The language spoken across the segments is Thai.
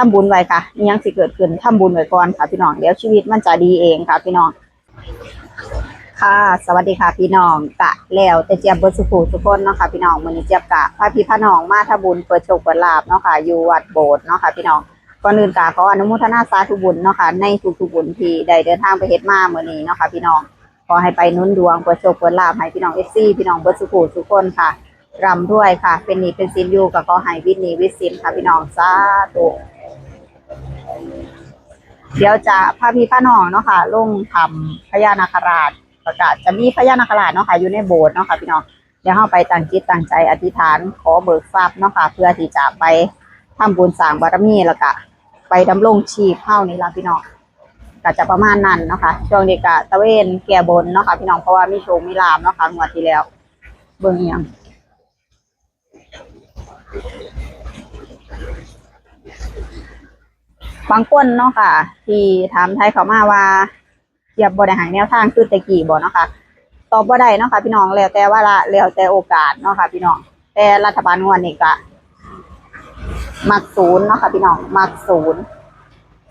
ทำบุญไว้ค่ะอิหยังสิเกิดขึ้นทำบุญไว้ก่อนค่ะพี่น้องเดี๋ยวชีวิตมันจะดีเองค่ะพี่น้องค่ะ สวัสดีค่ะพี่น้องกะแล้วแต่เจียบเบิร์สุขุทุกคนเนาะค่ะพี่น้องมือนี้เจี๊ยบกะพาพี่พาน้องมาทำบุญเปิดโชคเปิดลาบเนาะค่ะอยู่วัดโบสถ์เนาะค่ะพี่น้องก่อนอื่นกะขออนุโมทนาสาธุบุญเนาะค่ะในทุกๆบุญที่ได้เดินทางไปเฮ็ดมาเมื้อนี้เนาะค่ะพี่น้องขอให้ไปนุ่นดวงเปิดโชคเปิดลาบให้พี่น้อง FC พี่น้องเบิร์สุขุทุกคนค่ะรำด้วยค่ะ เป็นหนี้เป็นสินอยู่ก็ขอให้วิทย์หนี้วิสินค่ะพี่น้องสาธุ เดี๋ยวจะพาพี่พาน้องเนาะค่ะลงทำพญานาคราชประกาศจะมีพญานาคราชเนาะค่ะอยู่ในโบสถ์เนาะค่ะพี่น้องเดี๋ยวเราไปตั้งจิตตั้งใจอธิษฐานขอเบิกทรัพย์เนาะค่ะเพื่อที่จะไปทำบุญสร้างบารมีแล้วก็ไปดำรงชีพเข้านี่ละพี่น้องก็จะประมาณนั้นเนาะค่ะช่วงนี้ก็ตะเวนแก่บนเนาะค่ะพี่น้องเพราะว่ามีโชคมีลาบเนาะค่ะงวดที่แล้ว เบิ่งอหยัง บางคนเนาะค่ะ ที่ถามไทยเขามาว่าเทียบบ่ได้ใหายแนวทางคือตะกี้บ่เนาะค่ะตอบบ่ได้เนาะค่ะพี่น้องแล้วแต่ว่าละแล้วแต่โอกาสเนาะค่ะพี่น้อง แต่รัฐบาลงวนนี่ก็มักศูนย์เนาะค่ะพี่น้องมักศูนย์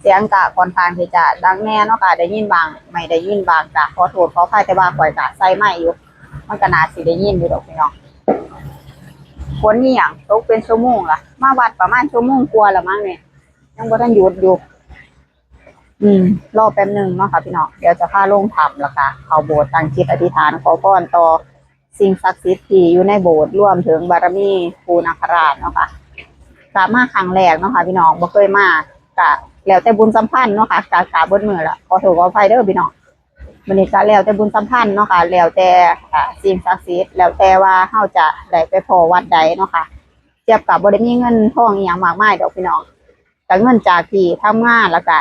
เสียงกะคอนข้างที่จะดังแน่เนาะค่ะได้ยินบาง ไม่ได้ยินบางกะขอโทษขออภัยแต่ว่าข่อยกะใส่ไม่อยู่มันก็น่าสิได้ยินอยู่ดอกพี่น้องฝนนี่หยังตกเป็นชั่วโมงละมาวัดประมาณชั่วโมงกว่าละมั้งเนี่ย ยังบ่ทันหยุดอยู่ อืม รอแป๊บหนึ่งเนาะค่ะพี่น้องเดี๋ยวจะพาลงทำแล้วค่ะเข้าโบสถ์ตั้งจิตอธิษฐานขอพรต่อสิ่งศักดิ์สิทธิ์ที่อยู่ในโบสถ์รวมถึงบารมีปูนาคราชเนาะค่ะกะมาครั้งแรกเนาะค่ะพี่น้องบ่เคยมากะแล้วแต่บุญสัมพันธ์เนาะค่ะกะกะเบนมือละขอโทษขออภัยเด้อพี่น้องวันนี้ก็แล้วแต่บุญสัมพันธ์เนาะค่ะแล้วแต่สิ่งศักดิ์สิทธิ์แล้วแต่ว่าเฮาจะได้ไปพอวัดใดเนาะค่ะเทียบกับบ่ได้มีเงินทองอีหยังมากมายดอกพี่น้อง แต่เงินจากที่ทำงานแล้วก็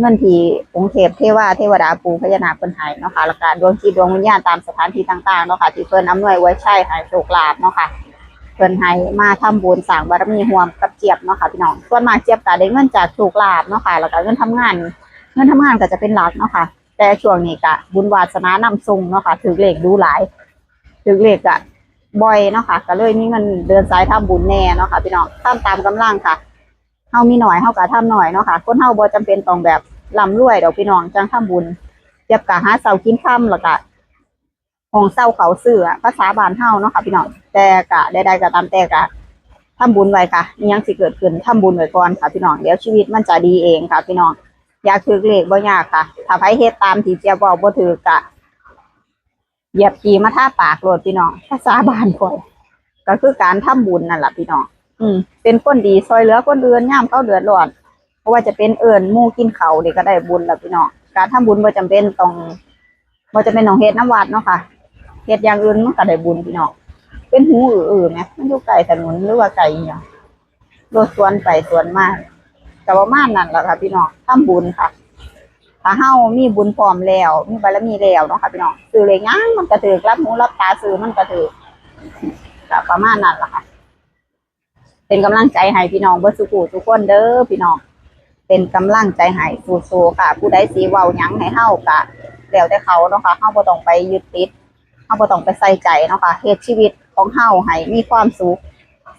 เงินที่องค์เทพเทวาเทวดาปูพญานาคเพิ่นให้เนาะค่ะแล้วก็ดวงจิตดวงวิญญาณตามสถานที่ต่างๆเนาะค่ะที่เพิ่นอำนวยไว้ใช้ให้โชคลาภเนาะค่ะเพิ่นให้มาทำบุญสร้างบารมีร่วมกับเจี๊ยบเนาะค่ะพี่น้องส่วนมากเจี๊ยบก็ได้เงินจากโชคลาภเนาะค่ะแล้วก็เงินทำงาน เงินทำงานก็จะเป็นหลักเนาะค่ะแต่ช่วงนี้ก็บุญวาสนานำส่งเนาะค่ะถือเลขดูหลายถือเลขก็บ่อยเนาะค่ะก็เลยมีเงินเดินสายทำบุญแน่เนาะค่ะพี่น้องทำตามกำลังค่ะ เฮามีหน่อยเฮาก็ทำหน่อยเนาะค่ะคนเฮาบ่จำเป็นต้องแบบร่ำรวยดอกพี่น้องจังทำบุญเจ็บกะหาเสากินค่ำแล้วก็ของเศร้าเขาเสือภาษาบ้านเฮาเนาะค่ะพี่น้องแต่กะใดๆก็ตามแต่กะทำบุญไว้ค่ะยังสิเกิดขึ้นทำบุญไว้ก่อนค่ะพี่น้องเดี๋ยวชีวิตมันจะดีเองค่ะพี่น้องอยากถือเลขบ่ยากค่ะ ถ้าไผเฮ็ดตามที่เจียบอกบ่ถือกะเหยียบขี่มาท่าปากโลดพี่น้องภาษาบ้านก่อยก็คือการทำบุญนั่นแหละพี่น้อง อืมเป็นคนดีซอยเหลือคนอื่นย่ามเขาเดือดร้อนเพราะว่าจะเป็นเอิญมู่กินเขาเด็กก็ได้บุญแล้วพี่น้องการทำบุญบ่จำเป็นต้องบ่จำเป็นต้องเฮ็ดน้ำวัดเนาะค่ะเฮ็ดอย่างอื่นมันก็ได้บุญพี่น้องเป็นหูอื่อๆไหมมันอยู่ไกลถนนหรือว่าไกลอหย่างรถสวนไปสวนมาก็ประมาณนั้นแหละค่ะพี่น้องทำบุญค่ะถ้าเฮามีบุญพร้อมแล้ว มีบารมีแล้วเนาะค่ะพี่น้องซื้อเลยหยังมันก็ถือรับหูรับตาซื้อมันก็ถือกประมาณนั้นแหละค่ะ เป็นกำลังใจให้พี่น้องเบิร์สุขุทุกคนเด้อพี่น้องเป็นกำลังใจให้สู้ๆค่ะ ผู้ใดสีเว้าหยังให้เฮากะแล้วแต่เขาเนาะค่ะเฮาบ่ต้องไปยึดติดเฮาบ่ต้องไปใส่ใจเนาะค่ะเฮ็ดชีวิตของเฮาให้มีความสุข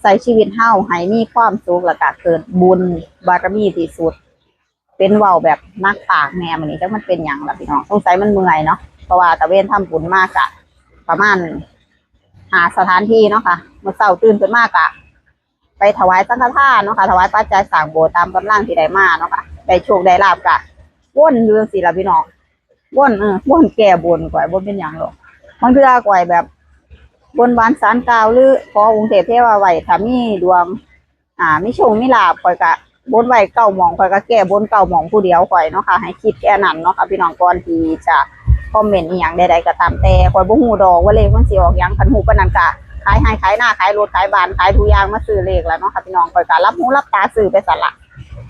ใส่ชีวิตเฮาให้มีความสุขแล้วก็เกิดบุญบารมีที่สุด เป็นเว้าแบบนักปากแม่มันนี่จักมันเป็นหยังล่ะพี่น้องสงสัยมันเมื่อยเนาะเพราะว่าตะเวนทำบุญมากอะประมาณหาสถานที่เนาะค่ะเมื่อเช้าตื่นขึ้นมากะ ไปถวายสังฆทานเนาะค่ะถวายปัจจัยสร้างโบสถ์ตามกำลังที่ได้มาเนาะค่ะได้โชคได้ลาบกะว่นอยู่จังซี่ล่ะพี่น้องว่นเออว่นแก่บนก่อยบ่นเป็นหยังหรอกบางเทื่อก่อยแบบบนบานสารกล่าวหรือขอองค์เทพเทวาไหวถ้ามีดวง อ่าไมีโชคมีลาบก่อยกะบนไหวเก้ามองก่อยก็แก้บนเก้ามองผู้เดียวก่อยเนาะค่ะให้คิดแค่นั้นเนาะค่ะพี่น้องก่อนที่จะคอมเมนต์อีหยังใดๆก็ตามแต่ก่อยบ่ฮู้ดอกว่าเลขมันสิออกหยังคันฮู้ปานนั้นกะ ขายให้ขายหน้าขายรถขายบ้านขายทุกอย่างมาซื้อเลขแล้วเนาะค่ะพี่น้องข่อยก็รับหูรับตาซื้อไปสั่นละ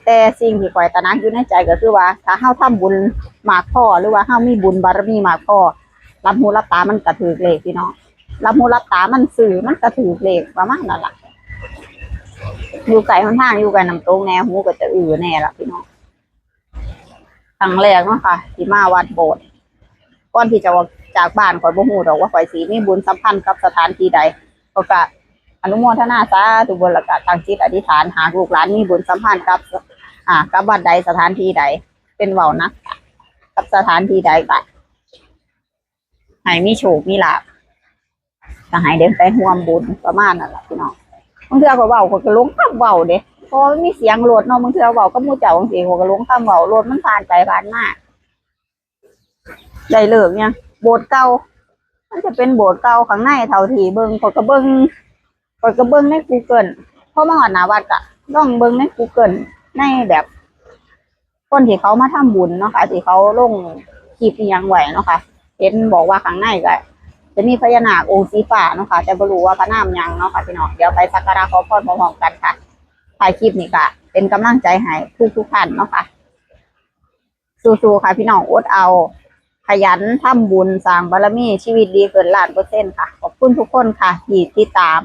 แต่สิ่งที่ข่อยตระนักอยู่ในใจก็คือว่าถ้าเฮาทำบุญมากพอหรือว่าเฮามีบุญบารมีมากพอรับหูรับตามันก็ถือเลขพี่น้องรับหูรับตามันซื้อมันก็ถือเลขประมาณนั้นละอยู่ไกลค่อนข้างอยู่ไกลน้ำตกแน่หูก็จะอือแน่ละพี่น้องครั้งแรกเนาะค่ะที่มาวัดโบสถ์ก่อนที่จะจากบ้านข่อยบ่ฮู้ดอกว่าข่อยสิมีบุญสัมพันธ์กับสถานที่ใด ก็กะอนุโมทนาสาธุบุญล้วก็ตั้งจิตอธิษฐานหากลูกหลานมีบุญสัมพันธ์กับ อ่ากับวัดใดสถานที่ใด เป็นเว้านะกับสถานที่ใดก็ให้มีโชคมีลาภก็ให้เดินไปร่วมบุญประมาณนั้นแหละพี่น้องบางเทื่อก็เว้าก็ก็ลงคำเว้าเด้เพราะมันมีเสียงรถเนาะบางเทื่อเว้าก็มูเจ้าจังซี่ก็ลงคำเว้ารถมันผ่านไปผ่านมาได้เลิกเนี่ยโบสถ์เก่า มันจะเป็นโบสถ์เก่าข้างในเท่าที่เบิงข้อยก็เบิงข้อยก็เบิ่งใน Google พอมาฮอดหน้าวัดก็ลองเบิ่งใน Google ในแบบ คนที่เขามาทำบุญเนาะค่ะที่เขาลงคลิปยังไว้เนาะค่ะเห็นบอกว่าข้างในก็จะมีพญานาคองค์สีฟ้าเนาะค่ะแต่บ่รู้ว่าพระนามยังเนาะค่ะพี่น้องเดี๋ยวไปสักการะขอพรพร้อมๆกันค่ะถ่ายคลิปนี้ก็เป็นกำลังใจให้ทุกๆท่านเนาะค่ะสู้ๆค่ะพี่น้องอดเอา ขยันทำบุญสร้างบารมีชีวิตดีเกินล้านเปอร์เซ็นต์ค่ะ ขอบคุณทุกคนค่ะที่ติดตาม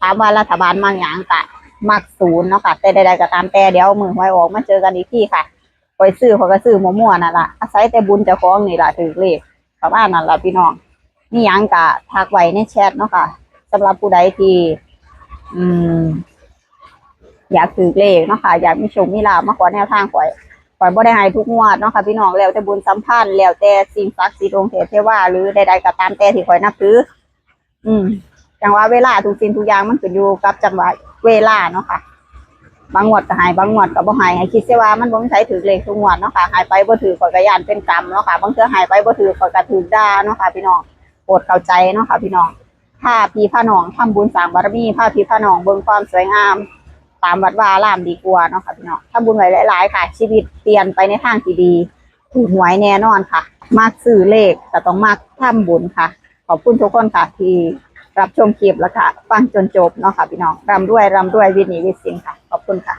ถามว่ารัฐบาลมาอย่างกะมักศูนย์เนาะค่ะ แต่ใดๆก็ตามแต่เดี๋ยวมือหวยออกมาเจอกันอีกที่ค่ะคอยซื้อเขาก็ซื้อมั่วๆนั่นละอาศัยแต่บุญเจ้าของนี่ละถือเลขประมาณนั้นละพี่น้องนี่ยังกะทักไว้ในแชทเนาะค่ะสำหรับผู้ใดที่อืม อยากถือเลขเนาะค่ะ อยากมีโชคมีลาภมาขอแนวทางข่อย ข่อยบ่ได้ให้ทุกงวดเนาะค่ะพี่น้องแล้วแต่บุญสัมพันธ์แล้วแต่สิ่งศักดิ์สิทธิ์องค์เทพเทวาหรือใดๆก็ตามแต่ที่ข่อยนับถือ อืมจังหวะเวลาทุกสิ่งทุกอย่างมันขึ้นอยู่กับจังหวะเวลาเนาะค่ะ บางงวดก็ให้บางงวดก็บ่ให้ให้คิดเสียว่ามันบ่มีใช้ถือเลขทุกงวดเนาะค่ะให้ไปบ่ถือข่อยก็ย่านเป็นกรรมเนาะค่ะบางเทื่อให้ไปบ่ถือข่อยก็ถูกด่าเนาะค่ะพี่น้องโปรดเข้าใจเนาะค่ะพี่น้องถ้าพี่พาหนองทำบุญสร้างบารมีพาพี่พาหนองเบิ่งความสวยงาม ตามวัดวาอารามดีกว่าเนาะค่ะพี่น้องถ้าบุญไว้หลายๆค่ะ ชีวิตเปลี่ยนไปในทางที่ดี ถูกหวยแน่นอนค่ะ มากสื่อเลขแต่ต้องมากทำบุญค่ะ ขอบคุณทุกคนค่ะ ที่รับชมคลิปแล้วค่ะ ฟังจนจบเนาะค่ะพี่น้องรำด้วยรำด้วยวินีวิสินค่ะ ขอบคุณค่ะ